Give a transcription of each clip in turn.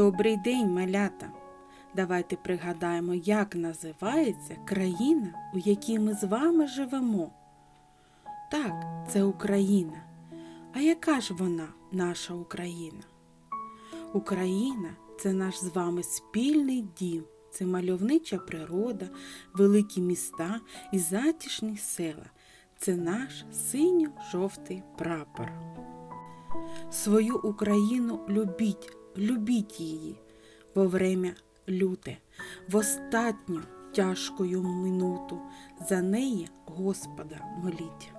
Добрий день, малята! Давайте пригадаємо, як називається країна, у якій ми з вами живемо. Так, це Україна. А яка ж вона, наша Україна? Україна це наш з вами спільний дім, це мальовнича природа, великі міста і затишні села. Це наш синьо-жовтий прапор. Свою Україну любіть, любіть її во время люте, в остатню тяжкою минуту за неї Господа моліть.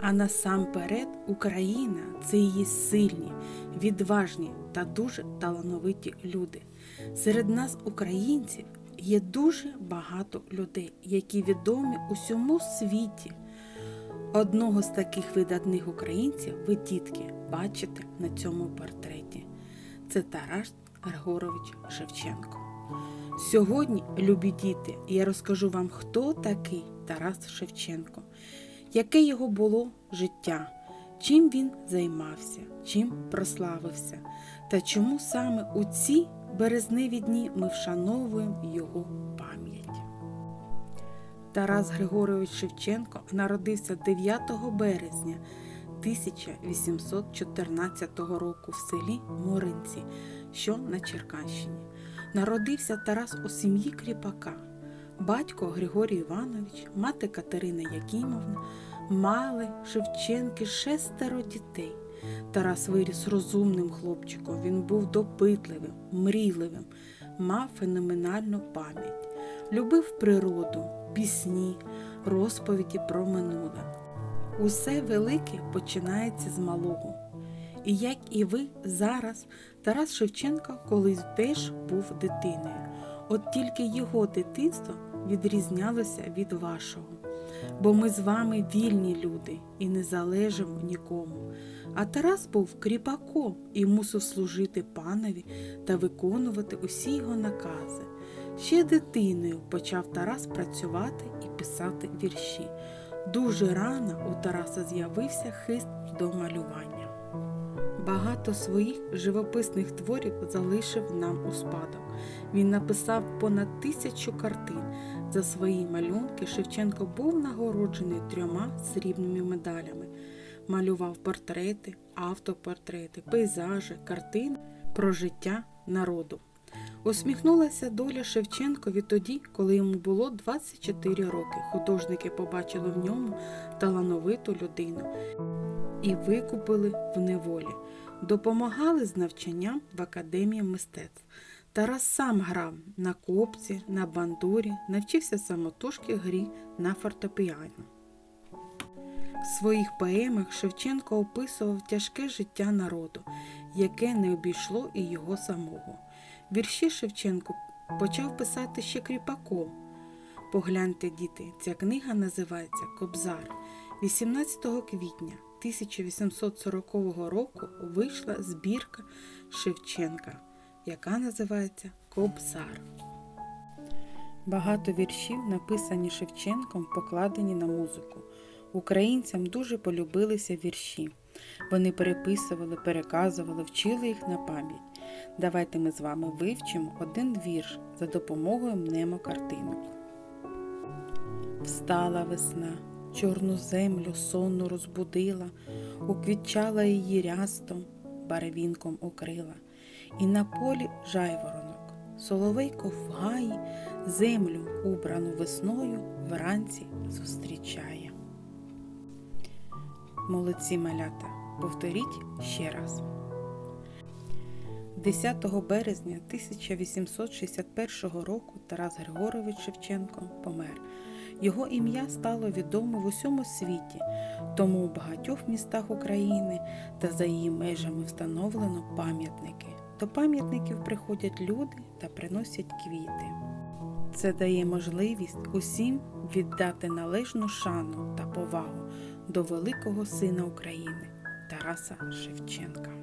А насамперед Україна це її сильні, відважні та дуже талановиті люди. Серед нас, українців, є дуже багато людей, які відомі усьому світі. Одного з таких видатних українців ви тітки бачите на цьому портреті. Це Тарас Григорович Шевченко. Сьогодні, любі діти, я розкажу вам, хто такий Тарас Шевченко, яке його було життя, чим він займався, чим прославився, та чому саме у ці березневі дні ми вшановуємо його пам'ять. Тарас Григорович Шевченко народився 9 березня 1814 року в селі Моринці, що на Черкащині. Народився Тарас у сім'ї кріпака. Батько Григорій Іванович, мати Катерина Якимовна, мали Шевченки шестеро дітей. Тарас виріс розумним хлопчиком, він був допитливим, мрійливим, мав феноменальну пам'ять, любив природу, пісні, розповіді про минуле. Усе велике починається з малого. І як і ви зараз, Тарас Шевченко колись теж був дитиною. От тільки його дитинство відрізнялося від вашого. Бо ми з вами вільні люди і не залежимо нікому. А Тарас був кріпаком і мусив служити панові та виконувати усі його накази. Ще дитиною почав Тарас працювати і писати вірші. Дуже рано у Тараса з'явився хист до малювання. Багато своїх живописних творів залишив нам у спадок. Він написав понад тисячу картин. За свої малюнки Шевченко був нагороджений трьома срібними медалями. Малював портрети, автопортрети, пейзажі, картини про життя народу. Усміхнулася доля Шевченкові тоді, коли йому було 24 роки. Художники побачили в ньому талановиту людину і викупили в неволі, допомагали з навчанням в академії мистецтв. Тарас сам грав на копці, на бандурі, навчився самотужки грі на фортепіано. В своїх поемах Шевченко описував тяжке життя народу, яке не обійшло і його самого. Вірші Шевченко почав писати ще кріпаком. Погляньте, діти, ця книга називається Кобзар. 18 квітня 1840 року вийшла збірка Шевченка, яка називається Кобзар. Багато віршів, написані Шевченком, покладені на музику. Українцям дуже полюбилися вірші. Вони переписували, переказували, вчили їх на пам'ять. Давайте ми з вами вивчимо один вірш за допомогою мнемокартинок. Встала весна, чорну землю сонну розбудила, уквітчала її рястом, барвінком укрила, і на полі жайворонок, соловейко в гаї, землю, убрану весною, вранці зустрічає. Молодці малята, повторіть ще раз. 10 березня 1861 року Тарас Григорович Шевченко помер. Його ім'я стало відомо в усьому світі, тому у багатьох містах України та за її межами встановлено пам'ятники. До пам'ятників приходять люди та приносять квіти. Це дає можливість усім віддати належну шану та повагу до великого сина України Тараса Шевченка.